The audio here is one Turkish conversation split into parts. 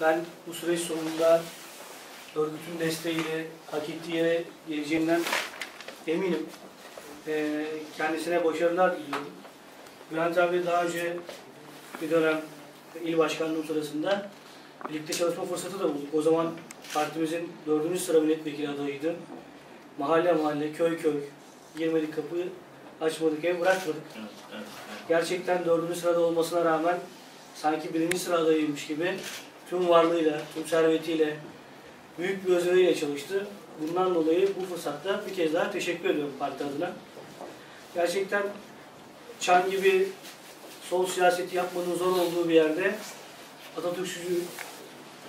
Ben bu süreç sonunda örgütün desteğiyle hak ettiği yere geleceğinden eminim. Ee, kendisine başarılar diliyorum. Bülent abi daha önce bir dönem il başkanlığı sırasında birlikte çalışma fırsatı da bulduk. O zaman partimizin dördüncü sıra milletvekili adayıydı. Mahalle mahalle, köy köy girmedik kapı, açmadık ev, bırakmadık. Evet, evet, evet. Gerçekten dördüncü sırada olmasına rağmen sanki birinci sıra adayıymış gibi tüm varlığıyla, tüm servetiyle, büyük bir özveriyle çalıştı. Bundan dolayı bu fırsatta bir kez daha teşekkür ediyorum parti adına. Gerçekten Çan gibi sol siyaseti yapmanın zor olduğu bir yerde Atatürkçü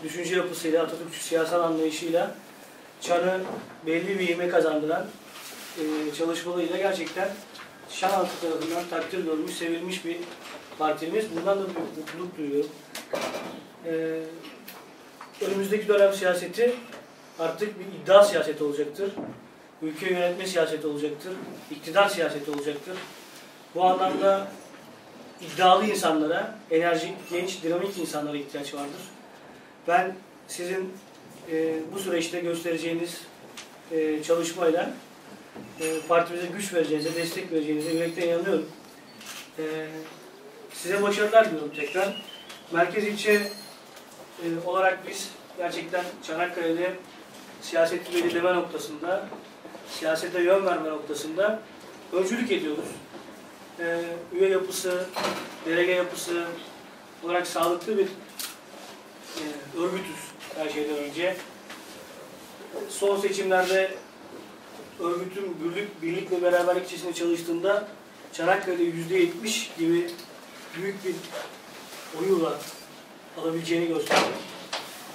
düşünce yapısıyla, Atatürkçü siyasal anlayışıyla Çan'ı belli bir ivme kazandıran e, çalışmalarıyla gerçekten Şan halkı tarafından takdir görmüş, sevilmiş bir partimiz. Bundan da mutluluk duyuyorum. Ee, önümüzdeki dönem siyaseti artık bir iddia siyaseti olacaktır. Ülke yönetme siyaseti olacaktır. İktidar siyaseti olacaktır. Bu anlamda iddialı insanlara, enerjik, genç, dinamik insanlara ihtiyaç vardır. Ben sizin e, bu süreçte göstereceğiniz e, çalışmayla e, partimize güç vereceğinize, destek vereceğinize yürekten inanıyorum. E, size başarılar diliyorum tekrar. Merkez ilçe e, olarak biz gerçekten Çanakkale'de siyaseti belirleme noktasında, siyasete yön verme noktasında öncülük ediyoruz. E, üye yapısı, delege yapısı olarak sağlıklı bir e, örgütüz her şeyden önce. Son seçimlerde örgütün birlik, birlik ve beraberlik içerisinde çalıştığında Çanakkale'de yüzde yetmiş gibi büyük bir oyunla alabileceğini gösterdi.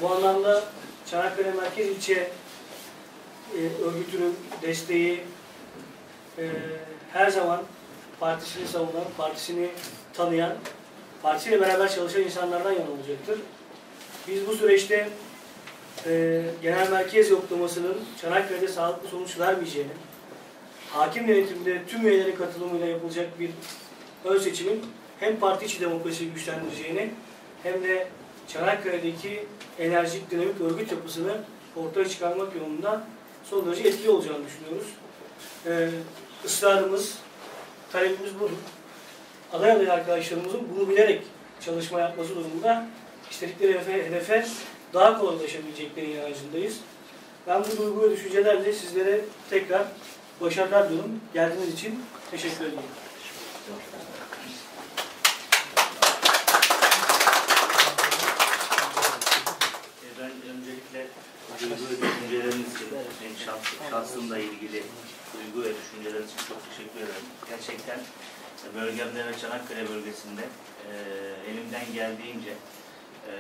Bu anlamda Çanakkale Merkez İlçe e, örgütünün desteği e, her zaman partisini savunan, partisini tanıyan, partisiyle beraber çalışan insanlardan yana olacaktır. Biz bu süreçte e, genel merkez yoklamasının Çanakkale'de sağlıklı sonuç vermeyeceğini, hakim yönetimde tüm üyelerin katılımıyla yapılacak bir ön seçimin hem parti içi demokrasiyi güçlendireceğini hem de Çanakkale'deki enerjik dinamik örgüt yapısını ortaya çıkarmak yolunda son derece etkili olacağını düşünüyoruz. Ee, ısrarımız, talebimiz budur. Aday aday arkadaşlarımızın bunu bilerek çalışma yapması durumunda istedikleri hedefe, hedefe daha kolay ulaşabilecekleri inancındayız. Ben bu duygu ve düşüncelerle sizlere tekrar başarılar diliyorum. Geldiğiniz için teşekkür ederim. E, Ben öncelikle duygu ve benim şahs, şahsımla ilgili duygu ve düşünceleriniz için çok teşekkür ederim. Gerçekten e, bölgemde ve Çanakkale bölgesinde e, elimden geldiğince e,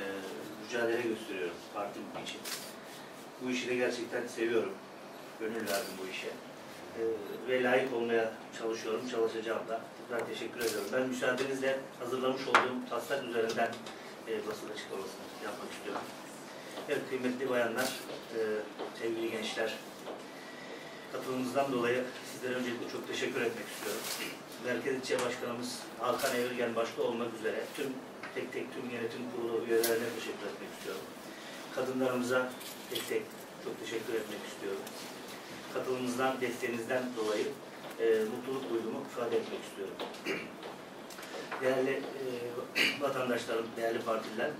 mücadele gösteriyorum partim için. Bu işi de gerçekten seviyorum. Gönül verdim bu işe. E, ve layık olmaya çalışıyorum, çalışacağım da. Tekrar teşekkür ediyorum. Ben müsaadenizle hazırlamış olduğum taslak üzerinden e, basın açıklamasını yapmak istiyorum. Evet kıymetli bayanlar, e, sevgili gençler, katılımınızdan dolayı sizlere öncelikle çok teşekkür etmek istiyorum. Merkez İlçe Başkanımız Hakan Evirgen başta olmak üzere tüm tek tek tüm yönetim kurulu üyelerine teşekkür etmek istiyorum. Kadınlarımıza tek tek çok teşekkür etmek istiyorum. Katılımınızdan, desteğinizden dolayı e, mutluluk duygumu ifade etmek istiyorum. Değerli e, vatandaşlarım, değerli partililer,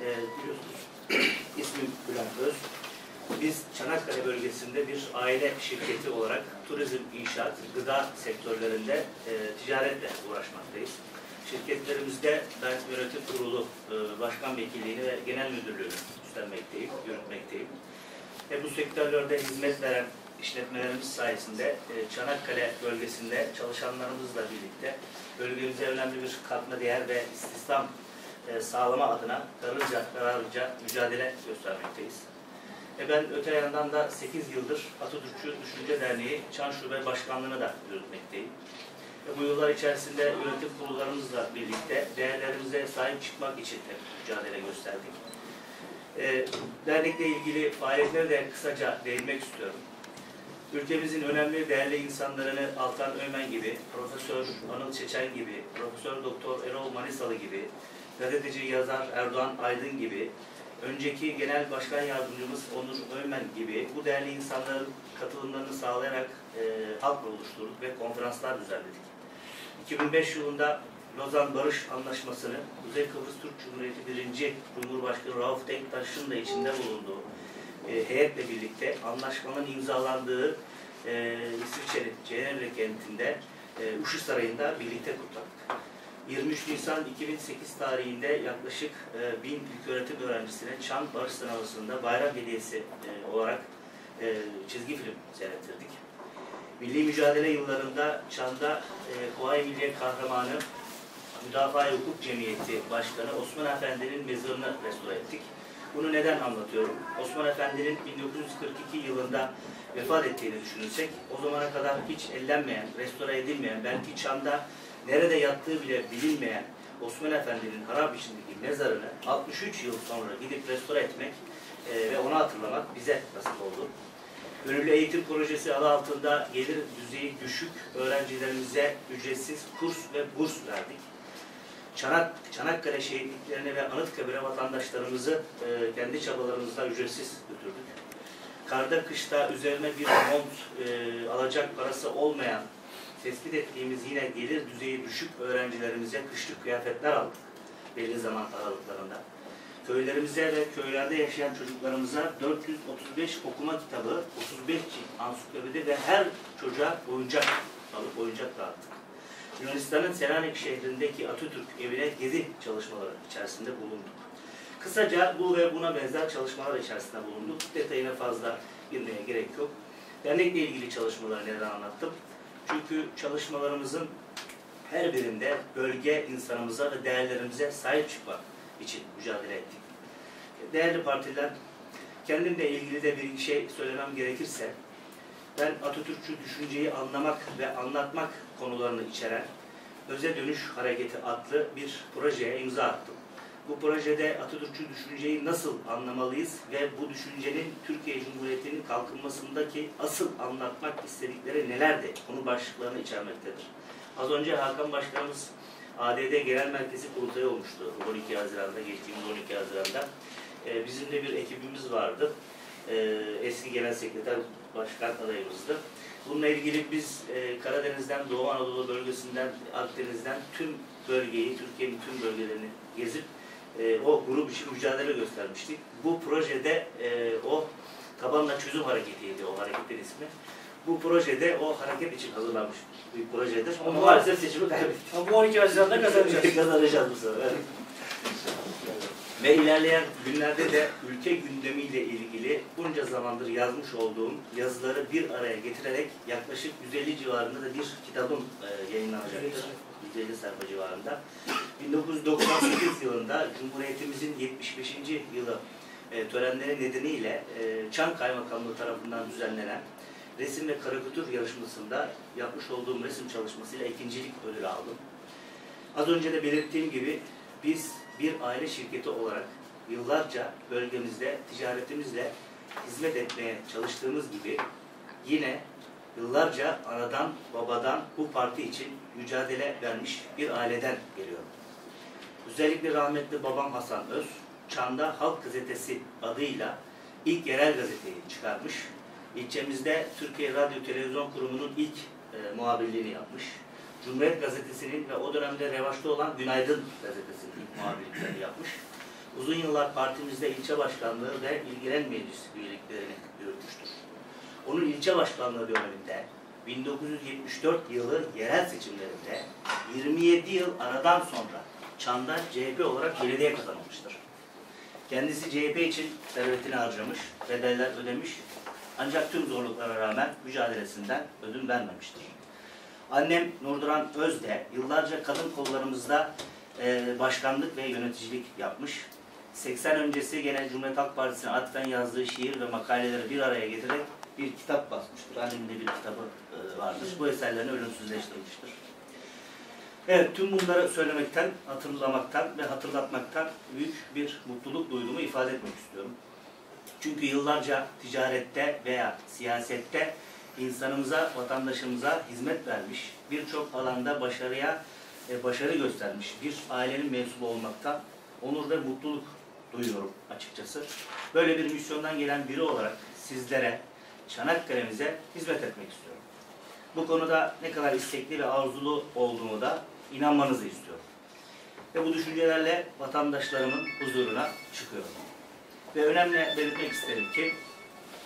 e, biliyorsunuz ismim Bülent Öz. Biz Çanakkale bölgesinde bir aile şirketi olarak turizm, inşaat, gıda sektörlerinde e, ticaretle uğraşmaktayız. Şirketlerimizde ben yönetim kurulu e, başkan vekilliğini ve genel müdürlüğünü üstlenmekteyim, yürütmekteyim. Ve bu sektörlerde hizmet veren işletmelerimiz sayesinde e, Çanakkale bölgesinde çalışanlarımızla birlikte bölgemize önemli bir katma değer ve istihdam e, sağlama adına kararlıca, kararlıca mücadele göstermekteyiz. E ben öte yandan da 8 yıldır Atatürkçü Düşünce Derneği Çan Şube Başkanlığı'nı da yürütmekteyim. E bu yıllar içerisinde yönetim kurullarımızla birlikte değerlerimize sahip çıkmak için hep mücadele gösterdik. E, dernekle ilgili faaliyetlere de kısaca değinmek istiyorum. Ülkemizin önemli değerli insanlarını Altan Ömen gibi, Profesör Anıl Çeçen gibi, Profesör Doktor Erol Manisalı gibi, gazeteci yazar Erdoğan Aydın gibi önceki genel başkan yardımcımız Onur Öymen gibi bu değerli insanların katılımlarını sağlayarak e, halk oluşturduk ve konferanslar düzenledik. 2005 yılında Lozan Barış Anlaşması'nı Kuzey Kıbrıs Türk Cumhuriyeti 1. Cumhurbaşkanı Rauf Denktaş'ın da içinde bulunduğu e, heyetle birlikte anlaşmanın imzalandığı e, İsviçre'nin Cenevre kentinde e, Uşu Sarayı'nda birlikte kutladık. 23 Nisan 2008 tarihinde yaklaşık e, 1000 ilköğretim öğrencisine Çan Barış Sınavı'nda bayram hediyesi e, olarak e, çizgi film seyrettirdik. Milli mücadele yıllarında Çan'da e, Kuvayi Milliye Kahramanı Müdafaa Hukuk Cemiyeti Başkanı Osman Efendi'nin mezarını restore ettik. Bunu neden anlatıyorum? Osman Efendi'nin 1942 yılında vefat ettiğini düşünürsek, o zamana kadar hiç ellenmeyen, restore edilmeyen, belki Çan'da nerede yattığı bile bilinmeyen Osman Efendi'nin harap içindeki mezarını 63 yıl sonra gidip restore etmek e, ve onu hatırlamak bize nasip oldu. Gönüllü Eğitim Projesi adı altında gelir düzeyi düşük öğrencilerimize ücretsiz kurs ve burs verdik. Çanak, Çanakkale şehitliklerine ve Anıtkabir'e vatandaşlarımızı e, kendi çabalarımızla ücretsiz götürdük. Karda kışta üzerine bir mont e, alacak parası olmayan tespit ettiğimiz yine gelir düzeyi düşük öğrencilerimize kışlık kıyafetler aldık belli zaman aralıklarında. Köylerimize ve köylerde yaşayan çocuklarımıza 435 okuma kitabı, 35 cilt ansiklopedi ve her çocuğa oyuncak alıp oyuncak dağıttık. Yunanistan'ın Selanik şehrindeki Atatürk evine gezi çalışmaları içerisinde bulunduk. Kısaca bu ve buna benzer çalışmalar içerisinde bulunduk. Detayına fazla girmeye gerek yok. Dernekle ilgili çalışmaları neden anlattım? Çünkü çalışmalarımızın her birinde bölge insanımıza ve değerlerimize sahip çıkmak için mücadele ettik. Değerli partiler, kendimle ilgili de bir şey söylemem gerekirse, ben Atatürkçü düşünceyi anlamak ve anlatmak konularını içeren Öze Dönüş Hareketi adlı bir projeye imza attım. Bu projede Atatürkçü düşünceyi nasıl anlamalıyız ve bu düşüncenin Türkiye Cumhuriyeti'nin kalkınmasındaki asıl anlatmak istedikleri nelerdi? Konu başlıklarını içermektedir. Az önce Hakan Başkanımız ADD Genel Merkezi kurultayı olmuştu 12 Haziran'da, geçtiğimiz 12 Haziran'da. Ee, bizim de bir ekibimiz vardı. Ee, eski Genel Sekreter Başkan adayımızdı. Bununla ilgili biz e, Karadeniz'den, Doğu Anadolu bölgesinden, Akdeniz'den tüm bölgeyi, Türkiye'nin tüm bölgelerini gezip e, o grup için mücadele göstermiştik. Bu projede e, o tabanla çözüm hareketiydi o hareketin ismi. Bu projede o hareket için hazırlanmış bir projedir. Ama Ama- maalesef seçimi kaybettik. Ama bu 12 Haziran'da kazanacağız. Kazanacağız bu sefer. Ve ilerleyen günlerde de ülke gündemiyle ilgili bunca zamandır yazmış olduğum yazıları bir araya getirerek yaklaşık 150 civarında da bir kitabım e, yayınlanacaktır. 150 sayfa civarında. 1998 yılında Cumhuriyetimizin 75. yılı e, törenleri nedeniyle e, Çan Kaymakamlığı tarafından düzenlenen resim ve karikatür yarışmasında yapmış olduğum resim çalışmasıyla ikincilik ödülü aldım. Az önce de belirttiğim gibi biz bir aile şirketi olarak yıllarca bölgemizde ticaretimizle hizmet etmeye çalıştığımız gibi yine yıllarca anadan babadan bu parti için mücadele vermiş bir aileden geliyorum. Özellikle rahmetli babam Hasan Öz, Çan'da Halk Gazetesi adıyla ilk yerel gazeteyi çıkarmış. İlçemizde Türkiye Radyo Televizyon Kurumu'nun ilk e, muhabirliğini yapmış. Cumhuriyet Gazetesi'nin ve o dönemde revaçta olan Günaydın Gazetesi'nin ilk muhabirliklerini yapmış. Uzun yıllar partimizde ilçe başkanlığı ve ilgilen meclis üyeliklerini yürütmüştür. Onun ilçe başkanlığı döneminde 1974 yılı yerel seçimlerinde 27 yıl aradan sonra Çan'da CHP olarak belediye kazanılmıştır. Kendisi CHP için servetini harcamış, bedeller ödemiş ancak tüm zorluklara rağmen mücadelesinden ödün vermemiştir. Annem Nurduran Öz de yıllarca kadın kollarımızda e, başkanlık ve yöneticilik yapmış. 80 öncesi Genel Cumhuriyet Halk Partisi'ne atfen yazdığı şiir ve makaleleri bir araya getirerek bir kitap basmıştır. Annemin de bir kitabı e, vardır. Bu eserlerini ölümsüzleştirmiştir. Evet, tüm bunları söylemekten, hatırlamaktan ve hatırlatmaktan büyük bir mutluluk duyduğumu ifade etmek istiyorum. Çünkü yıllarca ticarette veya siyasette insanımıza, vatandaşımıza hizmet vermiş, birçok alanda başarıya başarı göstermiş bir ailenin mensubu olmaktan onur ve mutluluk duyuyorum açıkçası. Böyle bir misyondan gelen biri olarak sizlere, Çanakkale'mize hizmet etmek istiyorum. Bu konuda ne kadar istekli ve arzulu olduğumu da inanmanızı istiyorum. Ve bu düşüncelerle vatandaşlarımın huzuruna çıkıyorum. Ve önemli belirtmek isterim ki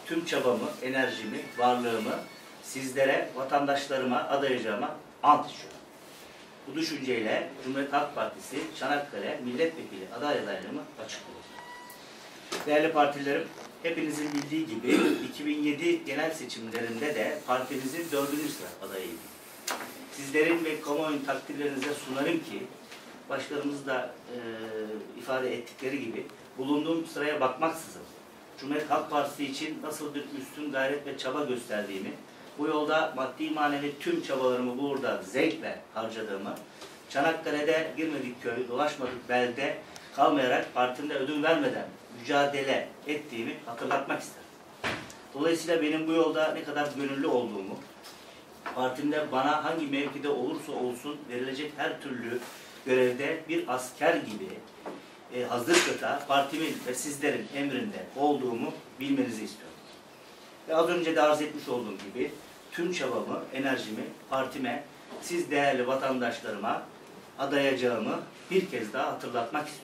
tüm çabamı, enerjimi, varlığımı sizlere, vatandaşlarıma adayacağıma ant içiyorum. Bu düşünceyle Cumhuriyet Halk Partisi Çanakkale Milletvekili aday adaylığımı açıklıyorum. Değerli partilerim, hepinizin bildiği gibi 2007 genel seçimlerinde de partimizin dördüncü sıra adayıydım. Sizlerin ve kamuoyunun takdirlerinize sunarım ki, başkanımız da e, ifade ettikleri gibi bulunduğum sıraya bakmaksızın Cumhuriyet Halk Partisi için nasıl bir üstün gayret ve çaba gösterdiğimi, bu yolda maddi manevi tüm çabalarımı burada zevkle harcadığımı, Çanakkale'de girmedik köy, dolaşmadık belde kalmayarak partimde ödün vermeden mücadele ettiğimi hatırlatmak isterim. Dolayısıyla benim bu yolda ne kadar gönüllü olduğumu, partimde bana hangi mevkide olursa olsun verilecek her türlü görevde bir asker gibi e, hazır kıta partimin ve sizlerin emrinde olduğumu bilmenizi istiyorum. Ve az önce de arz etmiş olduğum gibi tüm çabamı, enerjimi partime, siz değerli vatandaşlarıma adayacağımı bir kez daha hatırlatmak istiyorum.